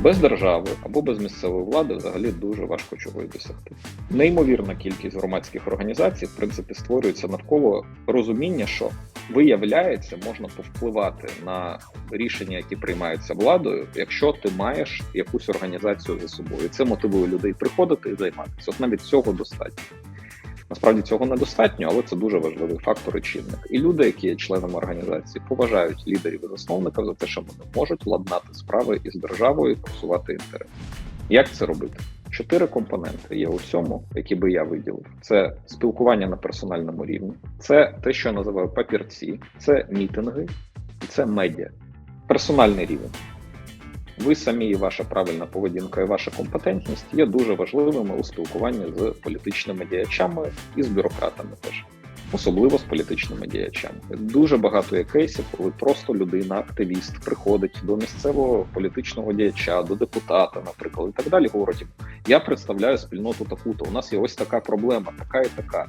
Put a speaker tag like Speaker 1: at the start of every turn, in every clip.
Speaker 1: Без держави або без місцевої влади взагалі дуже важко чогось досягти. Неймовірна кількість громадських організацій, в принципі, створюється навколо розуміння, що виявляється, можна повпливати на рішення, які приймаються владою, якщо ти маєш якусь організацію за собою. Це мотивує людей приходити і займатися. От навіть цього достатньо. Насправді цього недостатньо, але це дуже важливий фактор і чинник. І люди, які є членами організації, поважають лідерів і засновників за те, що вони можуть ладнати справи із державою і просувати інтерес. Як це робити? Чотири компоненти є у всьому, які би я виділив: це спілкування на персональному рівні, це те, що я називаю папірці, це мітинги, і це медіа. Персональний рівень. Ви самі і ваша правильна поведінка і ваша компетентність є дуже важливими у спілкуванні з політичними діячами і з бюрократами теж. Особливо з політичними діячами. Дуже багато є кейсів, коли просто людина, активіст, приходить до місцевого політичного діяча, до депутата, наприклад, і так далі. Говорить: я представляю спільноту таку-то. У нас є ось така проблема, така і така.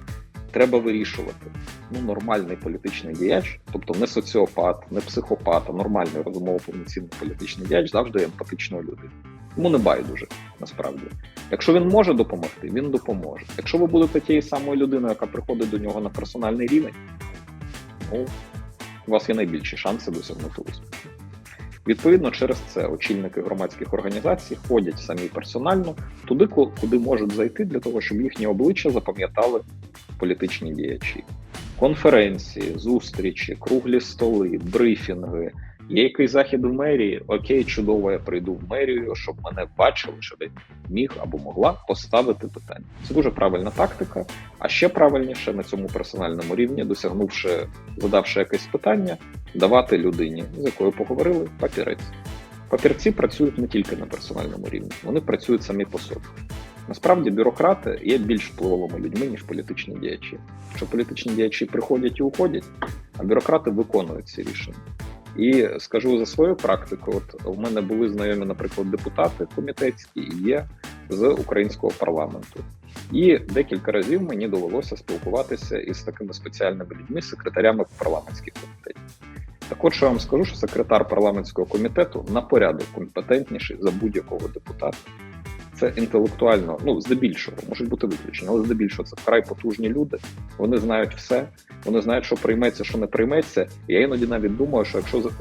Speaker 1: Треба вирішувати. Ну, нормальний політичний діяч, тобто не соціопат, не психопат, а нормальний розумово повноцінний політичний діяч завжди емпатичною людиною. Йому не байдуже насправді. Якщо він може допомогти, він допоможе. Якщо ви будете тією самою людиною, яка приходить до нього на персональний рівень, ну у вас є найбільші шанси досягнути успіху. Відповідно, через це очільники громадських організацій ходять самі персонально туди, куди можуть зайти для того, щоб їхні обличчя запам'ятали політичні діячі. Конференції, зустрічі, круглі столи, брифінги. Є якийсь захід в мерії, окей, чудово, я прийду в мерію, щоб мене бачили, щоб я міг або могла поставити питання. Це дуже правильна тактика. А ще правильніше на цьому персональному рівні, досягнувши, задавши якесь питання, давати людині, з якою поговорили, папірець. Папірці працюють не тільки на персональному рівні, вони працюють самі по собі. Насправді бюрократи є більш впливовими людьми, ніж політичні діячі. Що політичні діячі приходять і уходять, а бюрократи виконують ці рішення. І скажу за свою практику: от у мене були знайомі, наприклад, депутати комітетські є з українського парламенту. І декілька разів мені довелося спілкуватися із такими спеціальними людьми, секретарями парламентських комітетів. Так от, що я вам скажу, що секретар парламентського комітету на порядок компетентніший за будь-якого депутата. Це інтелектуально, ну здебільшого, можуть бути виключення, але здебільшого це вкрай потужні люди. Вони знають все, вони знають, що прийметься, що не прийметься. І я іноді навіть думаю, що якщо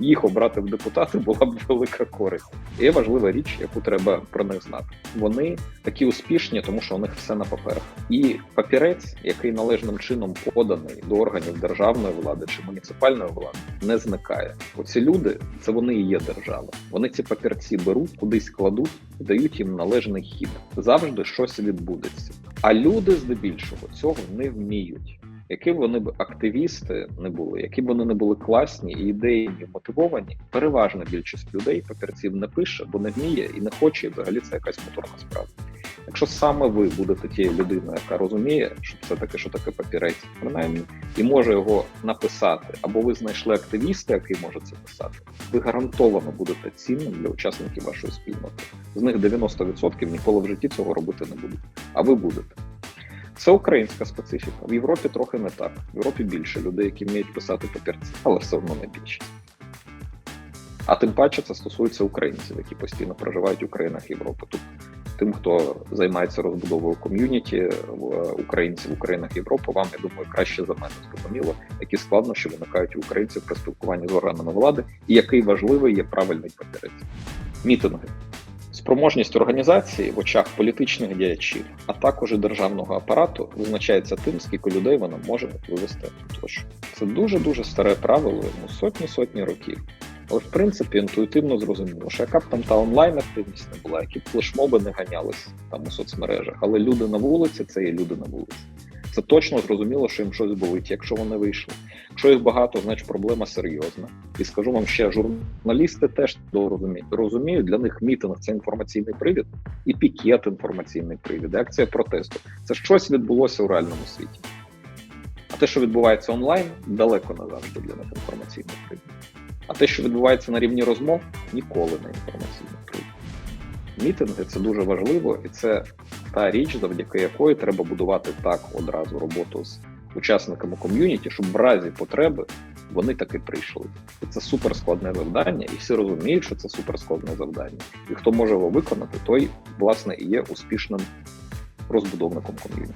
Speaker 1: їх обрати в депутати, була б велика користь. І є важлива річ, яку треба про них знати. Вони такі успішні, тому що у них все на паперах. І папірець, який належним чином поданий до органів державної влади чи муніципальної влади, не зникає. Оці люди це вони і є держава. Вони ці папірці беруть, кудись кладуть дають їм належний хід. Завжди щось відбудеться. А люди здебільшого цього не вміють. Які б вони б активісти не були, які б вони не були класні і ідейні мотивовані, переважна більшість людей папірців не пише, бо не вміє і не хоче. Взагалі це якась моторна справа. Якщо саме ви будете тією людиною, яка розуміє, що це таке, що таке папірець, принаймні, і може його написати, або ви знайшли активіста, який може це писати, ви гарантовано будете цінним для учасників вашої спільноти. З них 90% ніколи в житті цього робити не будуть. А ви будете. Це українська специфіка. В Європі трохи не так. В Європі більше людей, які вміють писати папірці, але все одно не більшість. А тим паче це стосується українців, які постійно проживають у країнах Європи. Тут тим, хто займається розбудовою ком'юніті українців у країнах Європи, вам я думаю, краще за мене зрозуміло, які складнощі виникають у українців при спілкуванні з органами влади, і який важливий є правильний папірець. Мітинги. Спроможність організації в очах політичних діячів, а також і державного апарату визначається тим, скільки людей вона може вивести тощо. Це дуже дуже старе правило, йому сотні сотні років. Але в принципі інтуїтивно зрозуміло, що яка б там та онлайн активність не була, які б флешмоби не ганялись там у соцмережах, але люди на вулиці це є люди на вулиці. Це точно зрозуміло, що їм щось болить, якщо вони вийшли. Якщо їх багато, значить проблема серйозна. І скажу вам ще, журналісти теж розуміють, для них мітинг це інформаційний привід, і пікет інформаційний привід, акція протесту. Це щось відбулося у реальному світі. А те, що відбувається онлайн, далеко не завжди для них інформаційний привід. Те, що відбувається на рівні розмов, ніколи не інформаційний привід. Мітинги це дуже важливо, і це та річ, завдяки якої треба будувати так одразу роботу з учасниками ком'юніті, щоб в разі потреби вони таки прийшли. І це суперскладне завдання, і всі розуміють, що це суперскладне завдання. І хто може його виконати, той власне і є успішним розбудовником ком'юніті.